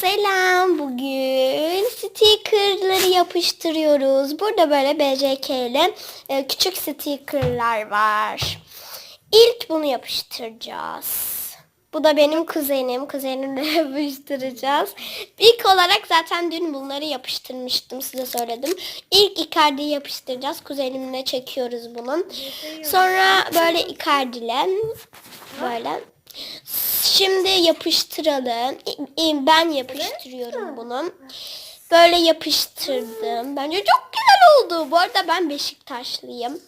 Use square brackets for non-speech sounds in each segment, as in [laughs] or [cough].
Selam. Bugün stickerları yapıştırıyoruz. Burada böyle BCK ile e, küçük stickerlar var. İlk bunu yapıştıracağız. Bu da benim kuzenim. Kuzenimle [laughs] yapıştıracağız. İlk olarak zaten dün bunları yapıştırmıştım. Size söyledim. İlk Icardi'yi yapıştıracağız. Kuzenimle çekiyoruz bunu. Sonra böyle Icardi'le böyle Şimdi yapıştıralım. Ben yapıştırıyorum bunu. Böyle yapıştırdım. Bence çok güzel oldu. Bu arada ben Beşiktaşlıyım.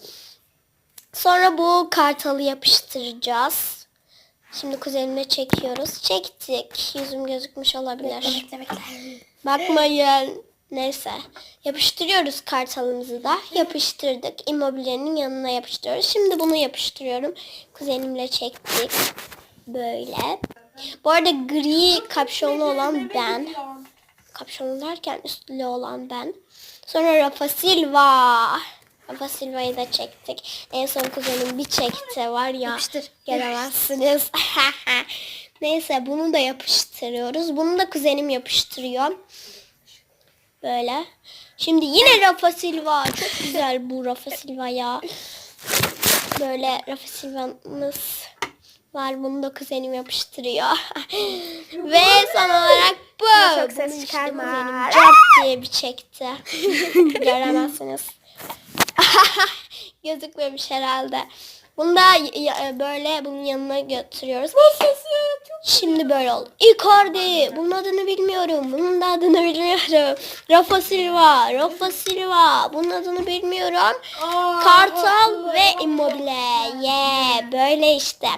Sonra bu kartalı yapıştıracağız. Şimdi kuzenimle çekiyoruz. Çektik. Yüzüm gözükmüş olabilir. Bakmayın. Neyse. Yapıştırıyoruz kartalımızı da. Yapıştırdık. Immobile'nin yanına yapıştırıyoruz. Şimdi bunu yapıştırıyorum. Kuzenimle çektik. Böyle. Bu arada gri kapşonlu olan ben. Kapşonlu derken üstlü olan ben. Sonra Rafa Silva. Rafa Silva'yı da çektik. En son kuzenim bir çekti var ya. Yapıştır. Gelemezsiniz. [laughs] Neyse bunu da yapıştırıyoruz. Bunu da kuzenim yapıştırıyor. Böyle. Şimdi yine Rafa Silva. Çok güzel bu Rafa Silva ya. Böyle Rafa Silva'mız var. Bunu da kuzenim yapıştırıyor. [laughs] Ve son olarak bu. Çok ses işte çıkarma. Cart diye bir çekti. [laughs] Göremezsiniz. [laughs] Gözükmemiş herhalde. Bunu da y- böyle bunun yanına götürüyoruz. Şimdi böyle oldu. Icardi. Bunun adını bilmiyorum. Bunun da adını bilmiyorum. Rafa Silva. Rafa Silva. Bunun adını bilmiyorum. Kartal ve Immobile. Yeah. Böyle işte.